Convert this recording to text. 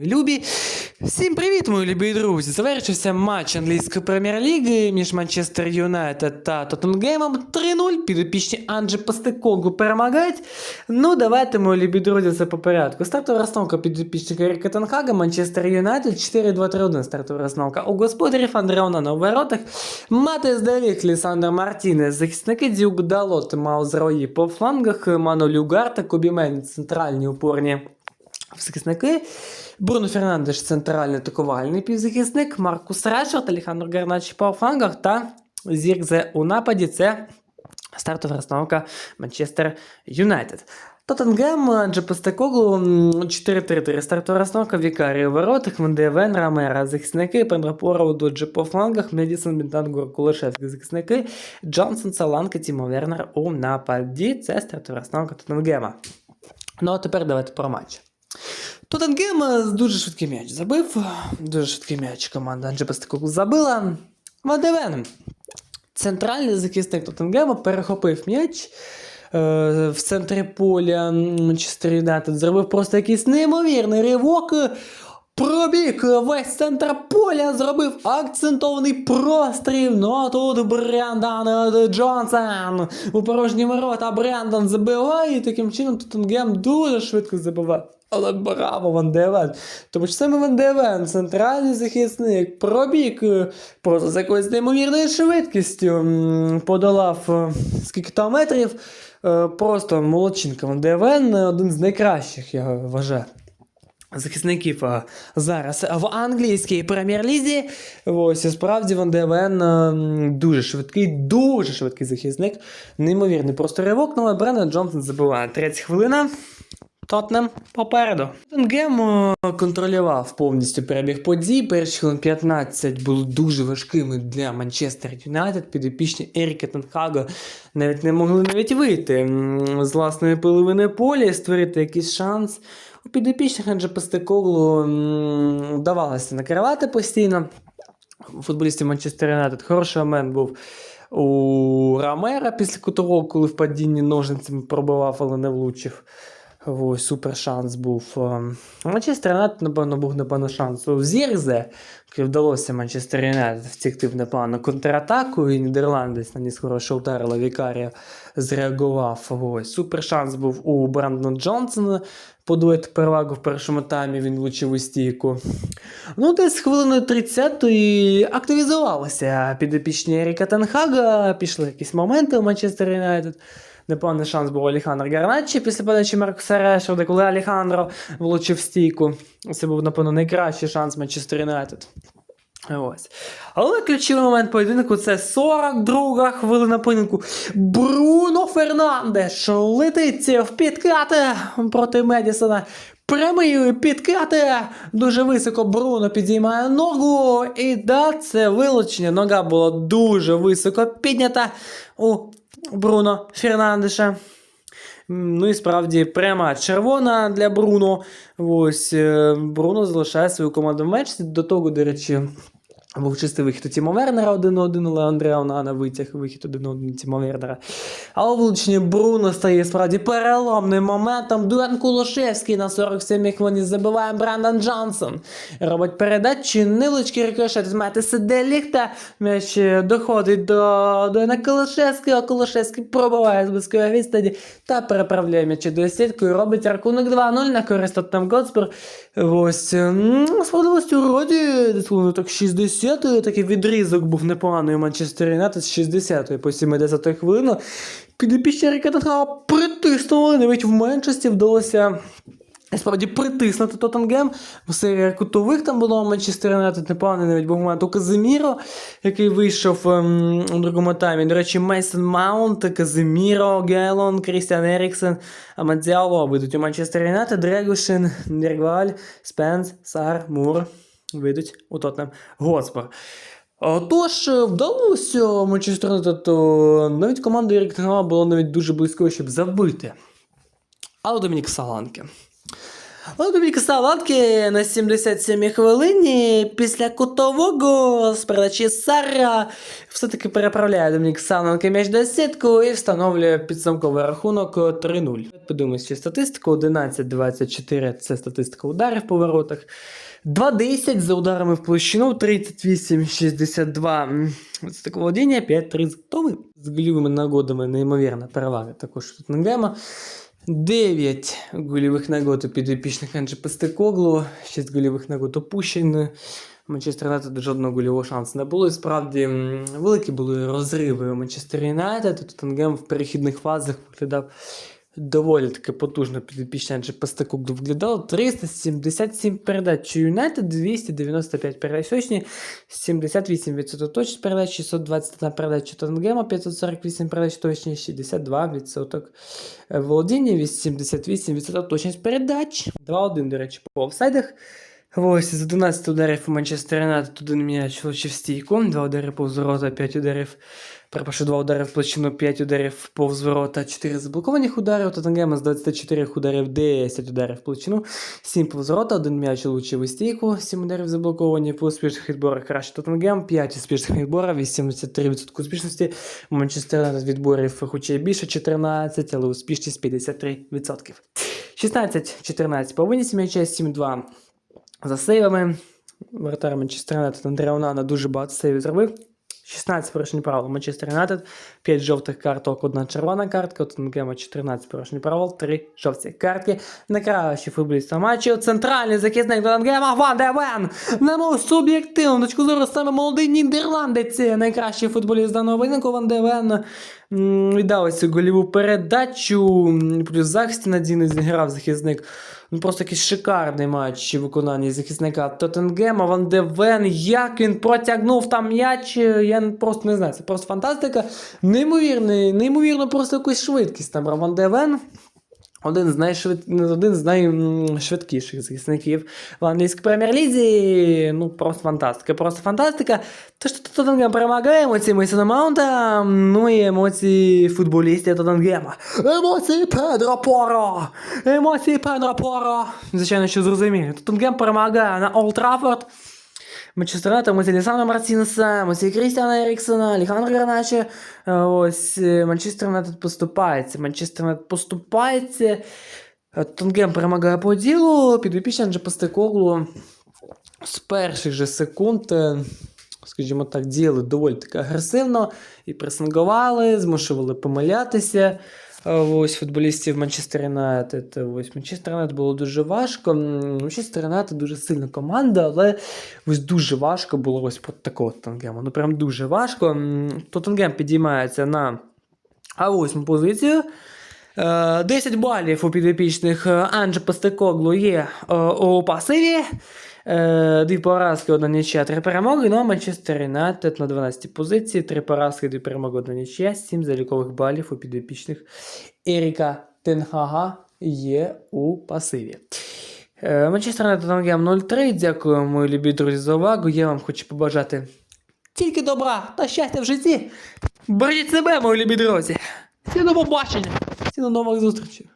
Любі, всім привіт, мої любі друзі! Завершився матч англійської прем'єр-ліги між Манчестер Юнайтед та Тоттенгемом 3-0. Підопічні Анджі Пастекогу перемагають. Ну, давайте, мої любі друзі, це по порядку. Стартова розстановка підопічника Еріка Тенхага, Манчестер Юнайтед 4-2-3-1 стартова розстановка. У господарів Андреона на воротах, Матес Делік, Лісандр Мартінес, захисники Дюк Далот, Маус Рої по флангах, Ману Люгар та Кобімен, центральні опорні захисники. Бруно Фернандеш центральний атакувальний півзахисник, Маркус Алехандро Гарначі по флангах та Зіркзе у нападі. Це стартова розстановка Манчестер Юнайтед. Тоттенгем, Анджи Постекоглу, 4-3-3 стартова розстановка, Вікарі у воротах, Вендевен, Рамера, захисники, Пендрапора, Доджи по флангах, Медісон, Бінтангур, Кулешевський захисники, Джонсон, Саланка, Тімо Вернер у нападі. Це стартова розстановка Тоттенгема. Ну а тепер давайте про матч. Тоттенгем е, дуже швидкий м'яч забив. Дуже швидкий м'яч команда Анджі Пестикоглу забила. Вадевен. Центральний захисник Тоттенгема перехопив м'яч е, в центрі поля Манчестер Юнайтед. Зробив просто якийсь неймовірний ривок. Пробіг весь центр поля, зробив акцентований простріл. Ну а тут Брендан Джонсон у порожні ворота. Брендан забиває і таким чином Тоттенгем дуже швидко забиває. Але браво, Ван Девен. Тому що саме Ван Девен, центральний захисник, пробіг е, просто з якоюсь неймовірною швидкістю подолав е, скільки там метрів. Е, Просто молодчинка Ван Девен, один з найкращих, я вважаю захисників зараз в англійській прем'єр-лізі. Ось і справді Ван Девен дуже швидкий, дуже швидкий захисник. Неймовірний просто ривок, ну, але Бреннан Джонсон забиває. Третя хвилина. Тотнем попереду. Тоттенгем е, контролював повністю перебіг подій. Перші хвилин 15 були дуже важкими для Манчестер Юнайтед. Підопічні Еріка Тенхага навіть не могли навіть вийти з власної половини поля і створити якийсь шанс. У підопічних Анджа Пестекоглу м, вдавалося накривати постійно. Футболістів Манчестер Юнайтед хороший момент був у Рамера після кутового, коли в падінні ножницями пробивав, але не влучив. Ось, супер шанс був. Ем, Манчестер Юнайтед, напевно, був напевно шанс у Зірзе, який вдалося Манчестер Юнайтед втікти в непогану контратаку, і Нідерландець наніс хороший удар, але Вікарія зреагував. Ось, супер шанс був у Брандона Джонсона подвоїти перевагу в першому таймі, він влучив у стійку. Ну, десь хвилиною 30-ї активізувалися підопічні Еріка Тенхага, пішли якісь моменти у Манчестер Юнайтед. Непоганий шанс був у Алехандро Гарначі після подачі Маркуса Решфорда, коли Алехандро влучив стійку. Це був, напевно, найкращий шанс Манчестер Юнайтед. Ось. Але ключовий момент поєдинку це 42 хвилина поєдинку. Бруно Фернандеш летить в підкати проти Медісона. Прямий підкати. Дуже високо Бруно підіймає ногу. І да, це вилучення. Нога була дуже високо піднята у Бруно Фернандеша. Ну і справді пряма червона для Бруно. Ось е, Бруно залишає свою команду в матчі. До того, до речі, був чистий вихід у Тімо Вернера 1-1, але Андреа Онана витяг вихід 1-1 Тімо Вернера. А у Бруно стає справді переломним моментом. Дуан Кулошевський на 47-й хвилині забиває Брендан Джонсон. Робить передачу, невеличкий рикошет з Метиса Деліхта. М'яч е, доходить до Дуана Кулошевського. Кулошевський пробиває з близької відстані та переправляє м'яч до сітку і робить рахунок 2-0 на користь Тоттенхем Готспур. Ось, справедливості у роді, так 60 такий відрізок був непоганий у Манчестер Юнайтед з 60 по 70 хвилину. Підопічні Рікатенхава притиснули, навіть в меншості вдалося Справді притиснути Тоттенгем. Серія кутових там було Манчестер Юнайтед непоганий навіть був момент у Казиміро, який вийшов ем, у другому таймі. До речі, Мейсон Маунт, Казиміро, Гелон, Крістіан Еріксен, Амадзіало вийдуть у Манчестер Юнайтед, Дрегушин, Нергваль, Спенс, Сар, Мур вийдуть у Тоттенхем Готспор. Тож, вдалося Манчестер Юнайтед, навіть команда Ерік Тенгава була навіть дуже близькою, щоб забити. Але Домінік Саланки. Олексій Салатки на 77-й хвилині після кутового з передачі Сара все-таки переправляє Домінік Савненко м'яч до сітку і встановлює підсумковий рахунок 3-0. Подивимось, ще статистику. 11-24 це статистика ударів по воротах. 2-10 за ударами в площину, 38-62 це таке володіння, 5-3 з готовим. З гольовими нагодами неймовірна перевага також Тоттенгема. 9 гольових нагод у підопічних Анджі Пестекоглу, 6 гольових нагод опущені. Манчестер Юнайтед жодного гольового шансу не було. І справді великі були розриви у Манчестер Юнайтед. Тоттенгем в перехідних фазах виглядав доволі таки потужно підопічний Анджі Пестекоглу виглядав. 377 передач. У Юнайтед, 295 передач. Точні, 78% точність передач, 621 передача Тонгема, 548 передач. Точні, 62% володіння, 88% точність передач. 2-1, до речі, по офсайдах. Ось з 11 ударів у Манчестер Юнайтед один м'яч влучив стійку, 2 удари повз ворота, 5 ударів, перепрошую, 2 удари в площину, 5 ударів повз ворота, 4 заблокованих ударів, Тоттенгема з 24 ударів 10 ударів в площину, 7 повз ворота, 1 м'яч влучив у стійку, 7 ударів заблоковані, по успішних відборах. Краще Тоттенгем, 5 успішних відборів, 83% успішності, Манчестер Юнайтед відборів хоча й більше 14, але успішність 53%. 16-14 по винісі м'яча, 7-2 за сейвами. Воротар Манчестер Юнайтед Андрей Онана дуже багато сейвів зробив. 16 порушень правил Манчестер Юнайтед, 5 жовтих карток, 1 червона картка, Тоттенгема 14 порушень правил, 3 жовті картки. Найкращий футболіст матчу, центральний захисник Тоттенгема Ван де Вен. На мою суб'єктивну точку зору саме молодий нідерландець, найкращий футболіст даного поєдинку Ван де Вен віддав цю голіву передачу, плюс захисті надійно зіграв захисник. Ну, просто якийсь шикарний матч у виконанні захисника Тоттенгема. Ван де Вен, як він протягнув там м'яч, я просто не знаю. Це просто фантастика. Неймовірний, неймовірно, просто якусь швидкість набрав Ван де Вен. Один з, найшвид... один з найшвидкіших захисників в англійській прем'єр-лізі. Ну, просто фантастика. Просто фантастика. Те, що Тоттенгем перемагає емоції Мейсона Маунта, ну і емоції футболістів Тоттенгема. Емоції Педро Поро! Емоції Педро Поро! Звичайно, що зрозуміли. Тоттенгем перемагає на Олд Траффорд. Манчестер Юнайтед, емоції Лісана Мартінеса, емоції Крістіана Еріксона, Алехандро Гарначе. Е, Ось е, Манчестер Юнайтед поступається. Манчестер Юнайтед поступається. Е, Тоттенгем перемагає по ділу. Підопічний Анджі Постекоглу з перших же секунд, скажімо так, діяли доволі таки агресивно і пресингували, змушували помилятися. Е, Ось футболістів Манчестер Юнайтед. Ось Манчестер Юнайтед було дуже важко. Манчестер Юнайтед дуже сильна команда, але ось дуже важко було ось проти такого Тоттенгему. Ну прям дуже важко. Тоттенгем підіймається на А8 позицію. Е, 10 балів у підопічних е, Анджі Постекоглу є е, у пасиві. Е, Дві поразки, одна нічия, три перемоги. Ну а Манчестер Юнайтед на 12 позиції, три поразки, дві перемоги, одна нічия, 7 залікових балів у підопічних Еріка Тенхага є у пасиві. Е, Манчестер Юнайтед Тоттенгем 0-3. Дякую, мої любі друзі, за увагу. Я вам хочу побажати тільки добра та щастя в житті. Бережіть себе, мої любі друзі. Всі до побачення. Всі до нових зустрічей.